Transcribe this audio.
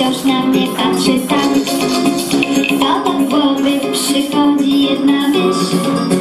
wciąż na mnie patrzy tak. To tak Do głowy przychodzi jedna myśl.